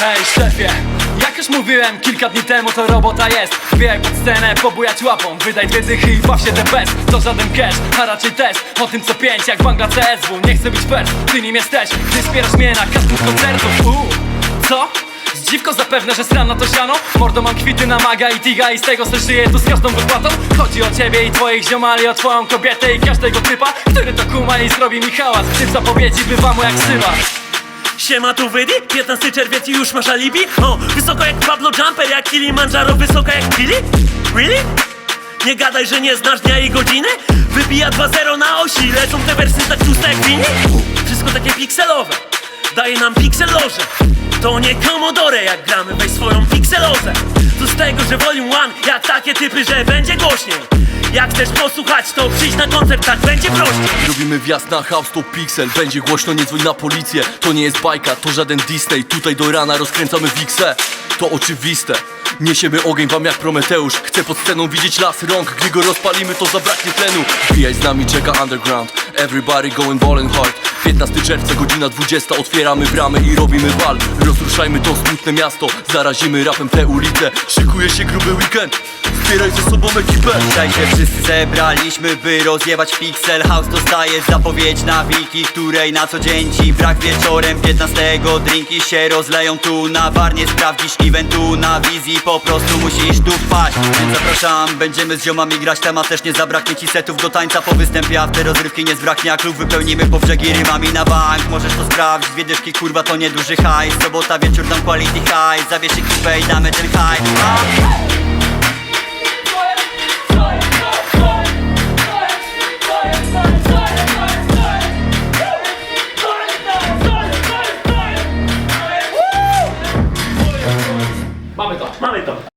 Hej szefie, jak już mówiłem kilka dni temu to robota jest. Wbijaj pod scenę, pobujać łapą Wydaj dwie dychy i baw się best To żaden cash, a raczej test. O tym co pięć jak banga CSW Nie chcę być first, ty nim jesteś. Ty wspierasz mnie na każdym koncertu Uuu, co? Zdziwko zapewne, że sram na to siano Mordo mam kwity na maga i tiga I z tego se żyję tu z każdą wypłatą Chodzi o ciebie i twoich ziomali O twoją kobietę i każdego typa Który to kuma i zrobi mi hałas tym zapowiedzi bywa mu jak sywa Siema tu Wydi, 15 czerwiec i już masz alibi O, wysoko jak Pablo Jumper, jak Kilimanjaro, wysoko jak Kili? Really? Nie gadaj, że nie znasz dnia i godziny? Wybija 2-0 na osi, lecą te wersy tak tłuste jak wini? Wszystko takie pikselowe, daje nam pikselorze To nie Commodore jak gramy, weź swoją pikselozę Co z tego, że volume 1, jak takie typy, że będzie głośniej. Jak chcesz posłuchać, to przyjdź na koncert, tak będzie prościej. Robimy wjazd na house to pixel. Będzie głośno, nie dzwoń na policję. To nie jest bajka, to żaden Disney. Tutaj do rana rozkręcamy wiksę To oczywiste. Niesiemy ogień wam jak Prometeusz. Chcę pod sceną widzieć las rąk. Gdy go rozpalimy to zabraknie tlenu. Wbijaj z nami, czeka underground. Everybody going ballin' hard 15 czerwca, godzina 20 Otwieramy bramy i robimy wal Rozruszajmy to smutne miasto Zarazimy rapem te ulice. Szykuje się gruby weekend Zbieraj ze sobą ekipę. Dzisiaj się wszyscy zebraliśmy, by rozjebać Pixel House. Dostaje zapowiedź na wiki, której na co dzień ci brak wieczorem. 15 drinki się rozleją tu na bar Nie sprawdzisz eventu na wizji, po prostu musisz tu wpaść. Więc zapraszam, będziemy z ziomami grać. Temat też nie zabraknie ci setów do tańca. Po występie A w te rozrywki nie zbraknie, a klub wypełnimy po brzegi Nami na bank, możesz to sprawdzić. Dwie dyszki, kurwa to nieduży hajs. Sobota wieczór, dam quality high. Zabierz ekipę i damy ten high. Mamy to. Mamy to.